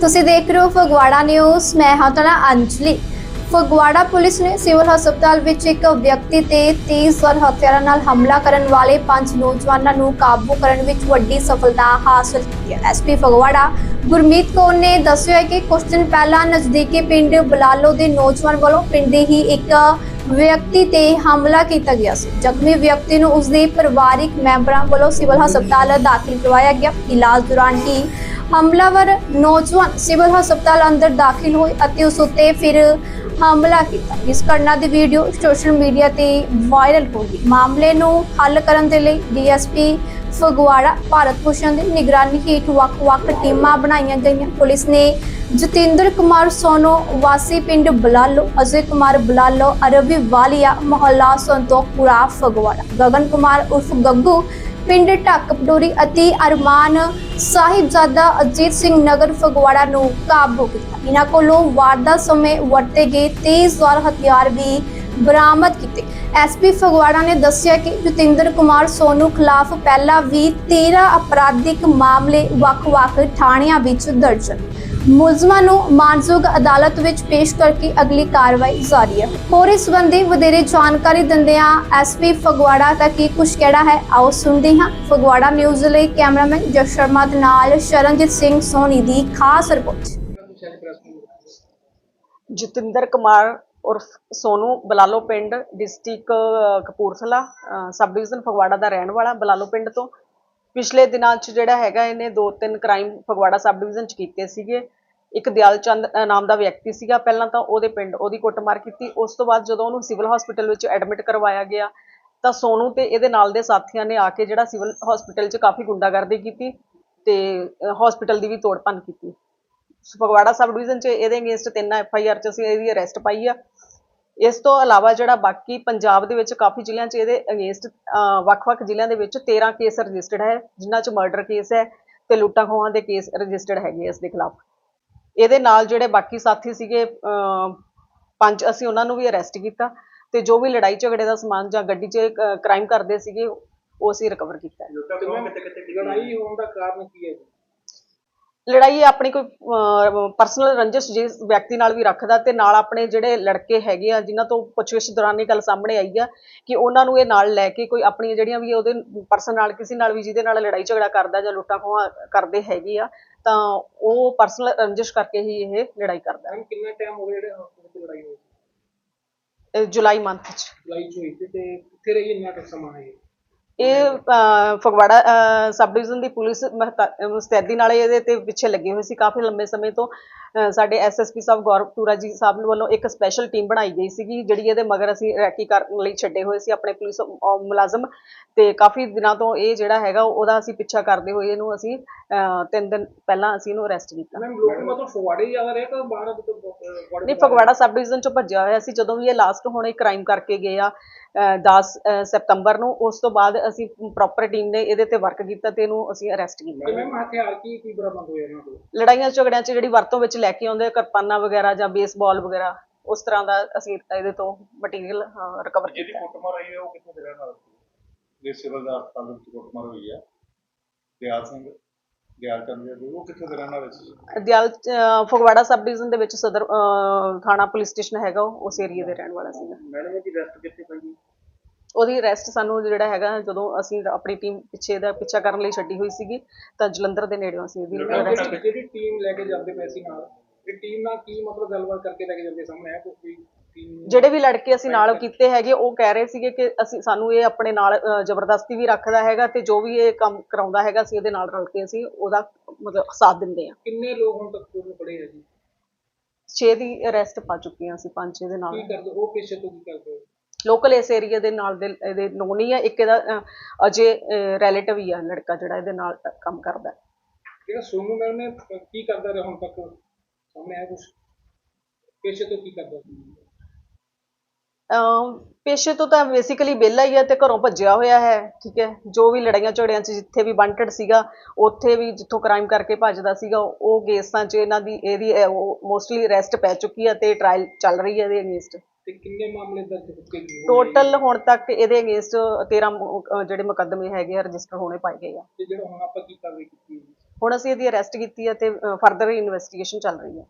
ਤੁਸੀਂ ਦੇਖ ਰਹੇ ਹੋ ਫਗਵਾੜਾ ਨਿਊਜ਼। ਮੈਂ ਹਾਂ ਤੁਹਾਡਾ ਅੰਜਲੀ। ਫਗਵਾੜਾ ਪੁਲਿਸ ਨੇ ਸਿਵਲ ਹਸਪਤਾਲ ਵਿੱਚ ਇੱਕ ਵਿਅਕਤੀ ਤੇ 30 ਸਵਰ ਹਥਿਆਰਾਂ ਨਾਲ ਹਮਲਾ ਕਰਨ ਵਾਲੇ ਪੰਜ ਨੌਜਵਾਨਾਂ ਨੂੰ ਕਾਬੂ ਕਰਨ ਵਿੱਚ ਵੱਡੀ ਸਫਲਤਾ ਹਾਸਲ ਕੀਤੀ ਹੈ। ਐਸਪੀ ਫਗਵਾੜਾ ਗੁਰਮੀਤ ਕੌਰ ਨੇ ਦੱਸਿਆ ਕਿ ਕੁਝ ਦਿਨ ਪਹਿਲਾਂ ਨਜ਼ਦੀਕੀ ਪਿੰਡ ਬਲਾਲੋ ਦੇ ਨੌਜਵਾਨ ਵੱਲੋਂ ਪਿੰਡ ਦੇ ਹੀ ਇੱਕ ਵਿਅਕਤੀ ਤੇ ਹਮਲਾ ਕੀਤਾ ਗਿਆ ਸੀ। ਜ਼ਖਮੀ ਵਿਅਕਤੀ ਨੂੰ ਉਸਦੇ ਪਰਿਵਾਰਿਕ ਮੈਂਬਰਾਂ ਵੱਲੋਂ ਸਿਵਲ ਹਸਪਤਾਲ ਦਾਖਲ ਕਰਵਾਇਆ ਗਿਆ। ਇਲਾਜ ਦੌਰਾਨ ਹੀ ਹਮਲਾਵਰ ਨੌਜਵਾਨ ਸਿਵਲ ਹਸਪਤਾਲ ਅੰਦਰ ਦਾਖਲ ਹੋਏ ਅਤੇ ਉਸ ਉੱਤੇ ਫਿਰ ਹਮਲਾ ਕੀਤਾ। ਇਸ ਘਟਨਾ ਦੀ ਵੀਡੀਓ ਸੋਸ਼ਲ ਮੀਡੀਆ ਤੇ ਵਾਇਰਲ ਹੋ ਗਈ। ਮਾਮਲੇ ਨੂੰ ਹੱਲ ਕਰਨ ਦੇ ਲਈ ਡੀਐਸਪੀ ਫਗਵਾੜਾ ਭਾਰਤ ਭੂਸ਼ਣ ਦੀ ਨਿਗਰਾਨੀ ਹੇਠ ਵੱਖ-ਵੱਖ ਟੀਮਾਂ ਬਣਾਈਆਂ ਗਈਆਂ। ਪੁਲਿਸ ਨੇ ਜਤਿੰਦਰ ਕੁਮਾਰ ਸੋਨੋ, ਵਾਸੀ ਪਿੰਡ ਬਲਾਲੋ, ਅਜੇ ਕੁਮਾਰ ਬਲਾਲੋ ਅਰਬੀ ਵਾਲੀਆ, ਮੁਹੱਲਾ ਸੰਤੋਖਪੁਰਾ, ਫਗਵਾੜਾ। ਗਗਨ ਕੁਮਾਰ ਉਰਫ ਗੱਗੂ ਪਿੰਡ ਢੱਕ ਪਟੋਰੀ ਅਤੇ ਅਰਮਾਨ ਸਾਹਿਬਜ਼ਾਦਾ ਅਜੀਤ ਸਿੰਘ ਨਗਰ ਫਗਵਾੜਾ ਨੂੰ ਕਾਬੂ ਕੀਤਾ। ਇਹਨਾਂ ਕੋਲੋਂ ਵਾਰਦਾਤ ਸਮੇਂ ਵਰਤੇ ਗਏ ਤੇਜ਼ਧਾਰ ਹਥਿਆਰ ਵੀ ਬਰਾਮਦ ਕੀਤੇ। ਐਸਪੀ ਫਗਵਾੜਾ ਨੇ ਦੱਸਿਆ ਕਿ ਜਤਿੰਦਰ ਕੁਮਾਰ ਸੋਨੂ ਖਿਲਾਫ ਪਹਿਲਾਂ ਵੀ 13 ਅਪਰਾਧਿਕ ਮਾਮਲੇ ਵੱਖ-ਵੱਖ ਥਾਣਿਆਂ ਵਿੱਚ ਦਰਜ ਹਨ। ਮੁਲਜ਼ਮਾਂ ਨੂੰ ਮਾਨਯੋਗ ਅਦਾਲਤ ਵਿੱਚ ਪੇਸ਼ ਕਰਕੇ ਅਗਲੀ ਕਾਰਵਾਈ ਜਾਰੀ ਹੈ। ਹੋਰ ਇਸ ਸੰਬੰਧੀ ਵਧੇਰੇ ਜਾਣਕਾਰੀ ਦਿੰਦਿਆਂ ਐਸਪੀ ਫਗਵਾੜਾ ਦਾ ਕੀ ਕੁਝ ਕਿਹੜਾ ਹੈ, ਆਓ ਸੁਣਦੇ ਹਾਂ। ਫਗਵਾੜਾ ਨਿਊਜ਼ ਲਈ ਕੈਮਰਾਮੈਨ ਜਸ ਸ਼ਰਮਾ ਦੇ ਨਾਲ ਸ਼ਰਨਜੀਤ ਸਿੰਘ ਸੋਨੀ ਦੀ ਖਾਸ ਰਿਪੋਰਟ। ਜਤਿੰਦਰ ਕੁਮਾਰ ਔਰ ਸੋਨੂ ਬਲਾਲੋ ਪਿੰਡ district Kapurthala sub division Phagwara ਦਾ ਰਹਿਣ ਵਾਲਾ ਬਲਾਲੋ ਪਿੰਡ ਤੋਂ। ਪਿਛਲੇ ਦਿਨਾਂ 'ਚ ਜਿਹੜਾ ਹੈਗਾ ਇਹਨੇ ਦੋ ਤਿੰਨ ਕ੍ਰਾਈਮ ਫਗਵਾੜਾ ਸਬ ਡਿਵੀਜ਼ਨ 'ਚ ਕੀਤੇ ਸੀਗੇ। ਇੱਕ ਦਿਆਲ ਚੰਦ ਨਾਮ ਦਾ ਵਿਅਕਤੀ ਸੀਗਾ ਪਹਿਲਾਂ ਤਾਂ ਉਹਦੇ ਪਿੰਡ, ਉਹਦੀ ਕੁੱਟਮਾਰ ਕੀਤੀ। ਉਸ ਤੋਂ ਬਾਅਦ ਜਦੋਂ ਉਹਨੂੰ ਸਿਵਲ ਹਸਪੀਟਲ ਵਿੱਚ ਐਡਮਿਟ ਕਰਵਾਇਆ ਗਿਆ, ਤਾਂ ਸੋਨੂ ਤੇ ਇਹਦੇ ਨਾਲ ਦੇ ਸਾਥੀਆਂ ਨੇ ਆ ਕੇ ਜਿਹੜਾ ਸਿਵਲ ਹਸਪੀਟਲ 'ਚ ਕਾਫੀ ਗੁੰਡਾਗਰਦੀ ਕੀਤੀ ਤੇ ਹਸਪੀਟਲ ਦੀ ਵੀ ਤੋੜ ਭੰਨ ਕੀਤੀ। ਫਗਵਾੜਾ ਸਬ ਡਿਵੀਜ਼ਨ 'ਚ ਇਹਦੇ ਅਗੇਂਸਟ ਤਿੰਨ ਐਫ ਆਈ ਆਰ 'ਚ ਅਸੀਂ ਇਹਦੀ ਅਰੈਸਟ ਪਾਈ ਆ। ਇਸ ਤੋਂ ਇਲਾਵਾ ਜਿਹੜਾ ਬਾਕੀ ਪੰਜਾਬ ਦੇ ਵਿੱਚ ਕਾਫੀ ਜ਼ਿਲ੍ਹਿਆਂ 'ਚ ਇਹਦੇ ਅਗੇਂਸਟ ਵੱਖ-ਵੱਖ ਜ਼ਿਲ੍ਹਿਆਂ ਦੇ ਵਿੱਚ 13 ਕੇਸ ਰਜਿਸਟਰਡ ਹੈ ਜਿਨ੍ਹਾਂ 'ਚ ਮਰਡਰ ਕੇਸ ਹੈ ਤੇ ਲੁੱਟਾਂ ਖੋਹਾਂ ਦੇ ਕੇਸ ਰਜਿਸਟਰਡ ਹੈਗੇ ਇਸ ਦੇ ਖਿਲਾਫ। ਇਹਦੇ ਨਾਲ ਜਿਹੜੇ ਬਾਕੀ ਸਾਥੀ ਸੀਗੇ ਪੰਜ ਅਸੀਂ ਉਹਨਾਂ ਨੂੰ ਵੀ ਅਰੈਸਟ ਕੀਤਾ ਤੇ ਜੋ ਵੀ ਲੜਾਈ ਝਗੜੇ ਦਾ ਸਮਾਨ ਜਾਂ ਗੱਡੀ 'ਚ ਕ੍ਰਾਈਮ ਕਰਦੇ ਸੀਗੇ ਉਹ ਅਸੀਂ ਰਿਕਵਰ ਕੀਤਾ ਹੈ। ਲੜਾਈ ਹੋਣ ਦਾ ਕਾਰਨ ਕੀ ਹੈ ਜੀ? ਲੜਾਈ ਆਪਣੀ ਕੋਈ ਪਰਸਨਲ ਰੰਜਿਸ਼ ਜਿਸ ਵਿਅਕਤੀ ਨਾਲ ਵੀ ਰੱਖਦਾ ਤੇ ਨਾਲ ਆਪਣੇ ਜਿਹੜੇ ਲੜਕੇ ਹੈਗੇ ਆ ਜਿਨ੍ਹਾਂ ਤੋਂ ਪੁੱਛਗਿੱਛ ਦੌਰਾਨ ਇਹ ਗੱਲ ਸਾਹਮਣੇ ਆਈ ਆ ਕਿ ਉਹਨਾਂ ਨੂੰ ਇਹ ਨਾਲ ਲੈ ਕੇ ਕੋਈ ਆਪਣੀਆਂ ਜਿਹੜੀਆਂ ਵੀ ਉਹਦੇ ਪਰਸਨ ਨਾਲ ਕਿਸੇ ਨਾਲ ਵੀ ਜਿਹਦੇ ਨਾਲ ਲੜਾਈ ਝਗੜਾ ਕਰਦਾ ਜਾਂ ਲੁੱਟਾਂ ਖੋਹਾਂ ਕਰਦੇ ਹੈਗੇ ਆ ਤਾਂ ਉਹ ਪਰਸਨਲ ਰੰਜਿਸ਼ ਕਰਕੇ ਹੀ ਇਹ ਲੜਾਈ ਕਰਦਾ। ਮੈਮ ਕਿੰਨਾ ਟਾਈਮ ਹੋ ਗਿਆ ਜਿਹੜੇ ਹਸਪਤਾਲ ਚ ਲੜਾਈ ਹੋਈ ਇਹ ਜੁਲਾਈ ਮੰਥ 'ਚ। ਚ ਹੋਈ ਤੇ ਕਿੱਥੇ ਰਹੀ ਇੰਨਾ ਸਮਾਂ ਹੈ ਇਹ ਫਗਵਾੜਾ ਸਬ ਡਿਵੀਜ਼ਨ ਦੀ ਪੁਲਿਸ ਮਹਤਾ- ਮੁਸਤੈਦੀ ਨਾਲ ਇਹਦੇ ਤੇ ਪਿੱਛੇ ਲੱਗੇ ਹੋਏ ਸੀ ਕਾਫੀ ਲੰਬੇ ਸਮੇਂ ਤੋਂ। ਅਹ, ਸਾਡੇ ਐਸਐਸਪੀ ਸਾਹਿਬ ਗੌਰਵ ਟੂਰਾ ਜੀ ਸਾਹਿਬ ਵੱਲੋਂ ਇੱਕ ਸਪੈਸ਼ਲ ਟੀਮ ਬਣਾਈ ਗਈ ਸੀਗੀ ਜਿਹੜੀ ਇਹਦੇ ਮਗਰ ਅਸੀਂ ਰੈਕੀ ਕਰਨ ਲਈ ਛੱਡੇ ਹੋਏ ਸੀ ਆਪਣੇ ਪੁਲਿਸ ਮੁਲਾਜ਼ਮ। ਤੇ ਕਾਫੀ ਦਿਨਾਂ ਤੋਂ ਇਹ ਜਿਹੜਾ ਹੈਗਾ ਉਹਦਾ ਅਸੀਂ ਪਿੱਛਾ ਕਰਦੇ ਹੋਏ ਇਹਨੂੰ ਅਸੀਂ ਅਹ, ਤਿੰਨ ਦਿਨ ਪਹਿਲਾਂ ਅਸੀਂ ਇਹਨੂੰ ਅਰੈਸਟ ਕੀਤਾ। ਮੈਮ ਲੋਕ ਮਤਲਬ ਫਗਵਾੜੇ ਹੀ ਜ਼ਿਆਦਾ ਰਹੇ ਕਿ ਬਾਹਰ ਤੋਂ ਫਗਵਾੜੇ ਨਹੀਂ ਫਗਵਾੜਾ ਸਬ ਡਿਵੀਜ਼ਨ ਚੋਂ ਭੱਜਿਆ ਹੋਇਆ ਸੀ ਜਦੋਂ ਵੀ ਇਹ ਲਾਸਟ ਹੁਣ ਇਹ ਕ੍ਰਾਈਮ ਕਰਕੇ ਗਏ ਆ ਅਹ 10 ਅਹ ਸਤੰਬਰ ਨੂੰ ਉਸ ਤੋਂ ਬਾਅਦ ਅਸੀਂ ਪ੍ਰੋਪਰ ਟੀਮ ਨੇ ਇਹਦੇ ਤੇ ਵਰਕ ਕੀਤਾ ਤੇ ਇਹਨੂੰ ਅਸੀਂ ਅਰੈਸਟ ਕੀਤਾ। ਮੈਮ ਹਥਿਆਰ ਕੀ ਕੀ ਬਰਾਮਦ ਹੋਏ ਇਹਨਾਂ ਕੋਲ? ਲੜਾਈਆਂ ਝਗੜਿਆਂ 'ਚ ਜਿਹੜੀ ਵਰਤੋਂ ਵਿੱਚ ਲੈ ਕੇ ਆਉਂਦੇ ਕਿਰਪਾਨਾਂ ਵਗੈਰਾ ਜਾਂ ਬੇਸਬਾਲ ਵਗੈਰਾ ਉਸ ਤਰ੍ਹਾਂ ਦਾ ਅਸੀਂ ਇਹਦੇ ਤੋਂ ਮਟੀਰੀਅਲ ਰਿਕਵਰ ਕੀਤਾ। ਕੁੱਟਮਾਰ ਹੋਈ ਹੈ ਉਹ ਕਿੱਥੇ ਦੇ ਰਹਿਣ ਵਾਲਾ ਸੀ? ਜੇ ਸਿਵਲ ਦਾ ਹਸਪਤਾਲ ਵਿੱਚ ਕੁੱਟਮਾਰ ਹੋਈ ਹੈ ਦਿਆਲ ਸਿੰਘ ਦਿਆਲ ਚੰਦ ਜੀ ਉਹ ਕਿੱਥੇ ਦੇ ਰਹਿਣ ਵਾਲੇ ਸੀ? ਦਿਆਲ ਫਗਵਾੜਾ ਸਬ ਡਿਵੀਜ਼ਨ ਦੇ ਵਿੱਚ ਸਦਰ ਥਾਣਾ ਪੁਲਿਸ ਸਟੇਸ਼ਨ ਹੈਗਾ ਉਹ ਉਸ ਏਰੀਆ ਦੇ ਰਹਿਣ ਵਾਲਾ ਸੀਗਾ। ਮੈਡਮ ਦੀ ਰੈਸਟ ਕਿੱਥੇ ਪਈ? ਉਹਦੀ ਅਰੈਸਟ ਸਾਨੂੰ ਜਿਹੜਾ ਹੈਗਾ ਜਦੋਂ ਅਸੀਂ ਆਪਣੀ ਟੀਮ ਪਿੱਛੇ ਦਾ ਪਿੱਛਾ ਕਰਨ ਲਈ ਛੱਡੀ ਹੋਈ ਸੀਗੀ ਤਾਂ ਜਲੰਧਰ ਦੇ ਨੇੜਿਓਂ ਅਸੀਂ ਇਹਦੀ ਅਰੈਸਟ ਜਿਹੜੀ ਟੀਮ ਲੈ ਕੇ ਜਾਂਦੇ ਪਏ ਸੀ ਨਾਲ ਇਹ ਟੀਮ ਨਾਲ ਕੀ ਮਤਲਬ ਗੱਲਬਾਤ ਕਰਕੇ ਲੈ ਕੇ ਜਾਂਦੇ ਸਾਹਮਣੇ ਹੈ ਕੋਈ ਜਿਹੜੇ ਵੀ ਲੜਕੇ ਅਸੀਂ ਨਾਲ ਕੀਤੇ ਹੈਗੇ ਉਹ ਕਹਿ ਰਹੇ ਸੀਗੇ ਕਿ ਅਸੀਂ ਸਾਨੂੰ ਇਹ ਆਪਣੇ ਨਾਲ ਜ਼ਬਰਦਸਤੀ ਵੀ ਰੱਖਦਾ ਹੈਗਾ ਤੇ ਜੋ ਵੀ ਇਹ ਕੰਮ ਕਰਾਉਂਦਾ ਹੈਗਾ ਅਸੀਂ ਇਹਦੇ ਨਾਲ ਰਲ ਕੇ ਅਸੀਂ ਉਹਦਾ ਮਤਲਬ ਸਾਥ ਦਿੰਦੇ ਹਾਂ। ਕਿੰਨੇ ਲੋਕ ਹੁਣ ਤੱਕ ਤੁਹਾਨੂੰ ਫੜੇ ਆ ਜੀ? 6 ਦੀ ਅਰੈਸਟ ਪਾ ਚੁੱਕੀਆਂ ਅਸੀਂ ਪੰਜ ਇਹਦੇ ਨਾਲ। ਕੀ ਕਰਦੇ ਉਹ ਪੇਸ਼ੇ ਤੋਂ ਕੀ ਕਰਦੇ ਹੋ ਲੋਕਲ ਇਸ ਏਰੀਆ ਦੇ ਨਾਲ ਦੇ ਇਹਦੇ ਹੀ ਆ ਇੱਕ ਇਹਦਾ ਅਜੇ ਰਿਲੇਟਿਵ ਹੀ ਆ ਲੜਕਾ ਜਿਹੜਾ ਇਹਦੇ ਨਾਲ ਕੰਮ ਕਰਦਾ। ਜਿਹੜਾ ਸੋਨੂ ਮੈਮ ਨੇ ਕੀ ਕਰਦਾ ਰਿਹਾ ਹੁਣ ਤੱਕ? ਸਾਹਮਣੇ ਆਇਆ ਕੁਝ ਪੇਸ਼ੇ ਤੋਂ ਕੀ ਕਰਦਾ ਪੇਸ਼ੇ ਤੋਂ ਤਾਂ ਬੇਸਿਕਲੀ ਵਿਹਲਾ ਹੀ ਹੈ ਤੇ ਘਰੋਂ ਭੱਜਿਆ ਹੋਇਆ ਹੈ ਠੀਕ ਹੈ। ਜੋ ਵੀ ਲੜਾਈਆਂ ਝਗੜਿਆਂ 'ਚ ਜਿੱਥੇ ਵੀ ਵਾਂਟਡ ਸੀਗਾ ਉੱਥੇ ਵੀ ਜਿੱਥੋਂ ਕ੍ਰਾਈਮ ਕਰਕੇ ਭੱਜਦਾ ਸੀਗਾ ਉਹ ਕੇਸਾਂ 'ਚ ਇਹਨਾਂ ਦੀ ਇਹਦੀ ਮੋਸਟਲੀ ਅਰੈਸਟ ਪੈ ਚੁੱਕੀ ਹੈ ਤੇ ਟ੍ਰਾਇਲ ਚੱਲ ਰਹੀ ਹੈ ਇਹਦੇ ਅਗੇਂਸਟ ਤੇ ਕਿੰਨੇ ਮਾਮਲੇ ਦਰਜ ਹੋ ਚੁੱਕੇ ਜੀ ਟੋਟਲ ਹੁਣ ਤੱਕ ਇਹਦੇ ਅਗੇਂਸਟ 13 ਮੁ- ਅਹ ਜਿਹੜੇ ਮੁਕੱਦਮੇ ਹੈਗੇ ਆ ਰਜਿਸਟਰ ਹੋਣੇ ਪਾਏ ਗਏ ਆ। ਤੇ ਜਿਹੜਾ ਹੁਣ ਆਪਾਂ ਕੀ ਕਾਰਵਾਈ ਕੀਤੀ ਹੈ ਜੀ? ਹੁਣ ਅਸੀਂ ਇਹਦੀ ਅਰੈਸਟ ਕੀਤੀ ਹੈ ਤੇ ਫਰਦਰ ਇਨਵੈਸਟੀਗੇਸ਼ਨ ਚੱਲ ਰਹੀ ਹੈ